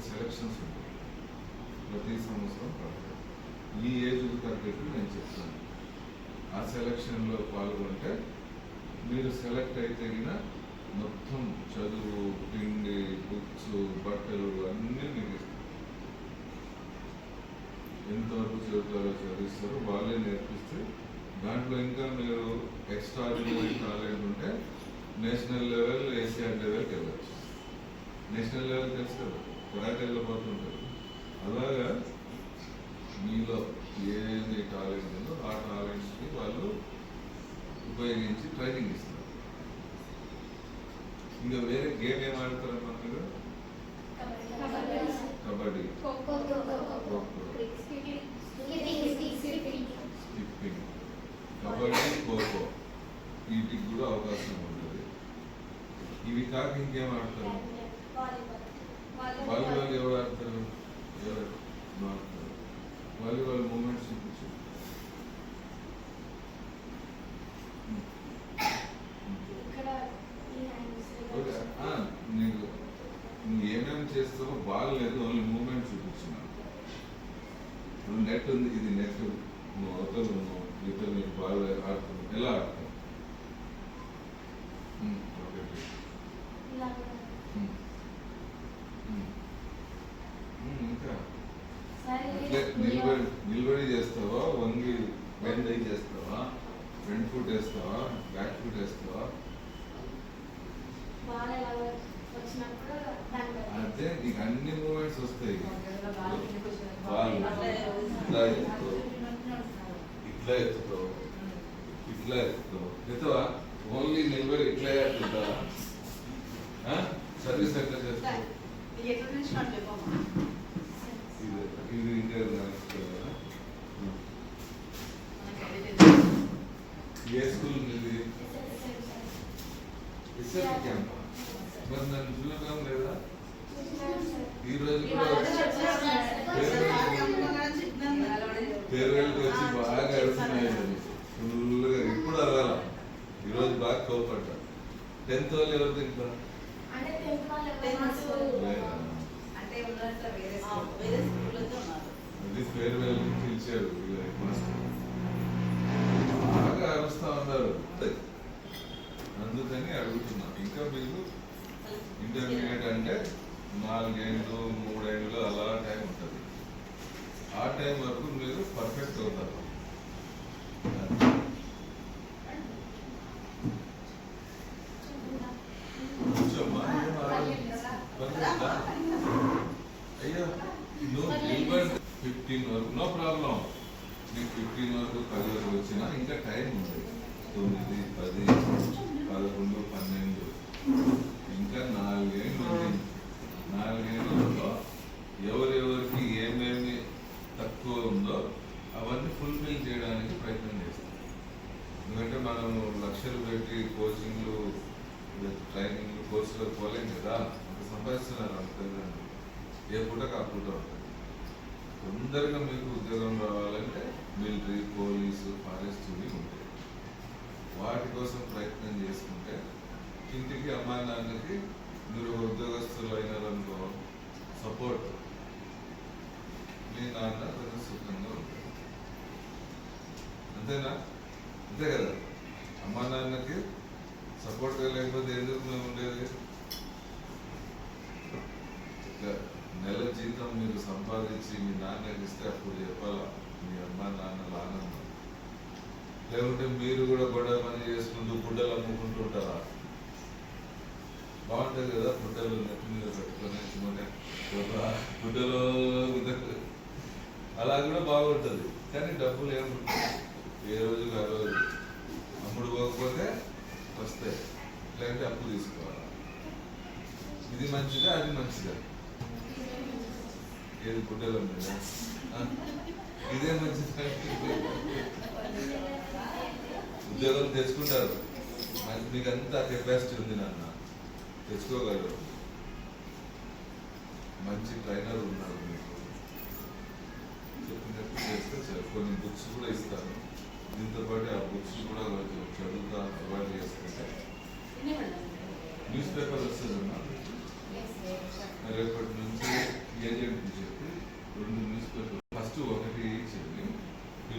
Selections ఉంటాయి. ప్రతి సంవత్సరం ఈ ఏజ్ తగ్గట్టు నేను చెప్తాను ఆ సెలక్షన్లో పాల్గొంటే మీరు సెలెక్ట్ అయితే మొత్తం చదువు తిండి బుక్స్ బట్టలు అన్నీ మీకు ఇస్తారు ఎంతవరకు చదువుతారో చదివిస్తారో వాళ్ళే నేర్పిస్తే దాంట్లో ఇంకా మీరు ఎక్స్ట్రాడినరీ టాలెంట్ ఉంటే నేషనల్ లెవెల్ ఏసీఆర్ లెవెల్కి వెళ్ళచ్చు. నేషనల్ లెవెల్ తెలుసు కదా. కరాటే వెళ్ళిపోతుంటారు అలాగా మీలో ఏది టాలెంట్ ఉందో ఆ టాలెంట్స్ని వాళ్ళు ఉపయోగించి ట్రైనింగ్ ఇస్తారు. ఇంకా వేరే గేమ్ ఏం ఆడతారమ్మా మీరు కబడ్డీ ఖోఖో స్కిప్పింగ్ కబడ్డీ ఖోఖో వీటికి కూడా అవకాశం ఉంటుంది ఇవి కాక ఇంకేం ఆడతారు వాలీబాల్ ఎవరు ఆడతారు ఎవరు నువ్వు ఆడతారు వాలీబాల్ మూమెంట్స్ చూపించు ఓకే ఆ, నీకు నువ్వు ఏమేమి చేస్తావో బాల్ లేదు ఓన్లీ మూమెంట్ చూపించిన ఇప్పుడు నెట్ ఉంది ఇది నెట్. నువ్వు అవతల నువ్వు ఇతర నీకు బాల్ ఆడుతున్నావు ఎలా ఆడతావు. ఉమ్, ఇంకా? ఇట్లే నిలబడి నిలబడి చేస్తావా? వంగి బెండ్ చేస్తావా? ఫ్రంట్ ఫుట్ వేస్తావా? బ్యాక్ ఫుట్ వేస్తావా? అదే నీకు అన్ని మూమెంట్స్ వస్తాయి. ఇట్లా ఎత్తుతావు. ఇట్లా ఎత్తుతావు. ఇట్లా ఎత్తుతావు. ఎత్తువా ఓన్లీ నిలబడి ఇట్లా ఎత్తుతావా? సర్వీస్ ఎట్లా చేస్తావు? ఇది ఇంకా? ఏ స్కూల్ ఉంది ఇసెట్ క్యాంప్? మరి నన్ను చూడటం లేదా? ఈ రోజు కూడా ఫేర్వెల్కి వచ్చి బాగా అడుగుతున్నాయి ఫుల్గా ఇప్పుడు అవ్వాల ఈరోజు బాగా కోపడ్డా టెన్త్ వాళ్ళు ఎవరు తింటారు అంటే ఉన్నట్టు వేరే స్కూల్ వేరే స్కూల్లో ఉన్నారు అది ఫేర్వెల్ పిలిచారు వీళ్ళ హెడ్ మాస్టర్ బాగా అరుస్తా ఉన్నారు అందుకని అడుగుతున్నా ఇంకా మీకు ఇంటర్మీడియట్ అంటే నాలుగేళ్ళు మూడేళ్ళు అలా టైం ఉంటుంది ఆ టైం వరకు మీరు పర్ఫెక్ట్ అవుతారు? అయ్యో నువ్వు నిలబడి ఫిఫ్టీన్ వరకు నో ప్రాబ్లం. నీకు ఫిఫ్టీన్ వరకు పది వరకు వచ్చినా ఇంకా టైం ఉంది. తొమ్మిది పది పదకొండు పన్నెండు. ఇంకా నాలుగేళ్ళు ఉంది. నాలుగేళ్ళలో ఏ పూట కాకుండా పూట ఉంటుంది. తొందరగా మీకు ఉద్యోగం రావాలంటే మిలిటరీ పోలీసు ఫారెస్ట్ ఇవి ఉంటాయి. వాటి కోసం ప్రయత్నం చేసుకుంటే ఇంటికి అమ్మా నాన్నకి మీరు ఉద్యోగస్తులు అయినారనుకో సపోర్ట్ మీ నాన్న కొంచెం సుఖంగా ఉంటుంది అంతేనా? అంతే కదా? అమ్మా నాన్నకి సపోర్ట్గా లేకపోతే ఎందుకు మేము ఉండేది ఇక నెల జీతం మీరు సంపాదించి మీ నాన్నకి ఇస్తే అప్పుడు చెప్పాలా? మీ అమ్మ నాన్నల ఆనందం లేకుంటే మీరు కూడా గొడవ పని చేసుకుంటూ గుడ్డలు అమ్ముకుంటూ ఉంటారా? బాగుంటుంది కదా గుడ్డలు నెత్తి మీద పెట్టుకునే ఒక గుడ్డలో గుడ్డలు. అలా కూడా బాగుంటుంది. కానీ డబ్బులు ఏముంటుంది ఏ రోజు ఆ రోజు. అమ్ముడు పోకపోతే వస్తాయి. లేదంటే అప్పు తీసుకోవాలి? ఇది మంచిదా? అది మంచిదా? ఏది గుడ్డలో మీద ఇదే మంచిదా. ఉద్యోగం తెచ్చుకుంటారు. మీకు అంతా కెపాసిటీ ఉంది నాన్న. తెచ్చుకోగలరు. మంచి ట్రైనర్ ఉన్నారు మీకు. చెప్పినట్టు చేస్తే. కొన్ని బుక్స్ కూడా ఇస్తాను దీంతో పాటు ఆ బుక్స్ కూడా చదువుతా అలవాటు చేసుకుంటే న్యూస్ పేపర్ వస్తుందమ్మా. రేపటి నుంచి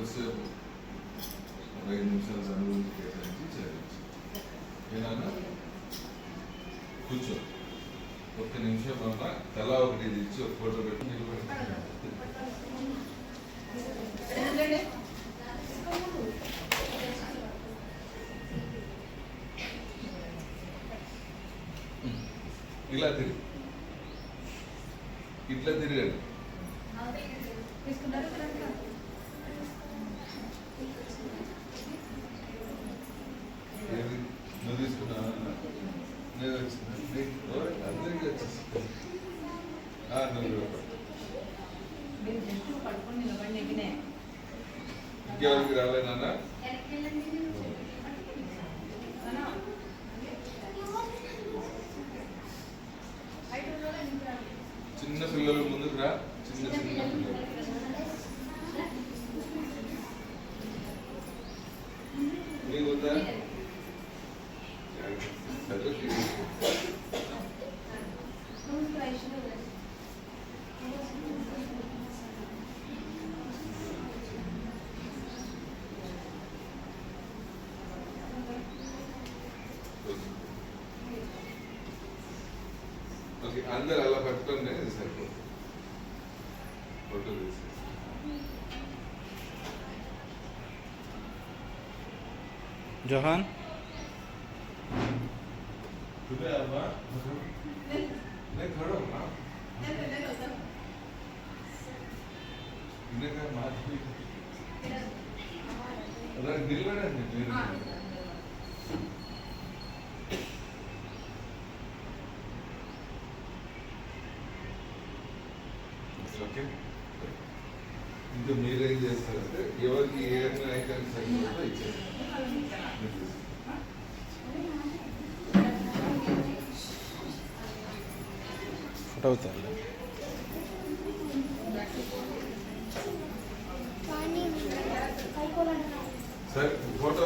కొద్దిసేపు ఒక ఐదు నిమిషాలు దాని గురించి కేటాయించి ఏనా కూర్చో ఒక్క నిమిషం అన్న తలా ఒకటి ఇచ్చి ఒక ఫోటో పెట్టి నిలబడి ఇలా తిరిగి ఇట్లా తిరగండి నువ్వు తీసుకున్నావా? నేను నీకు అందరికీ నువ్వు రాలేనా చిన్న పిల్లలు ముందుకు రా. చిన్న చిన్న పిల్లలు. నీకు వద్దా చదువు. ఓకే అందరు అలా పట్టుకుంటే ఇది సరిపోతుంది Johan? Okay. ఇంకా మీరేం చేస్తారంటే ఎవరికి ఏ ఐటమ్స్ అయిపోతుందో ఇచ్చేయండి. ఫోటో అవుతారు సార్ ఫోటో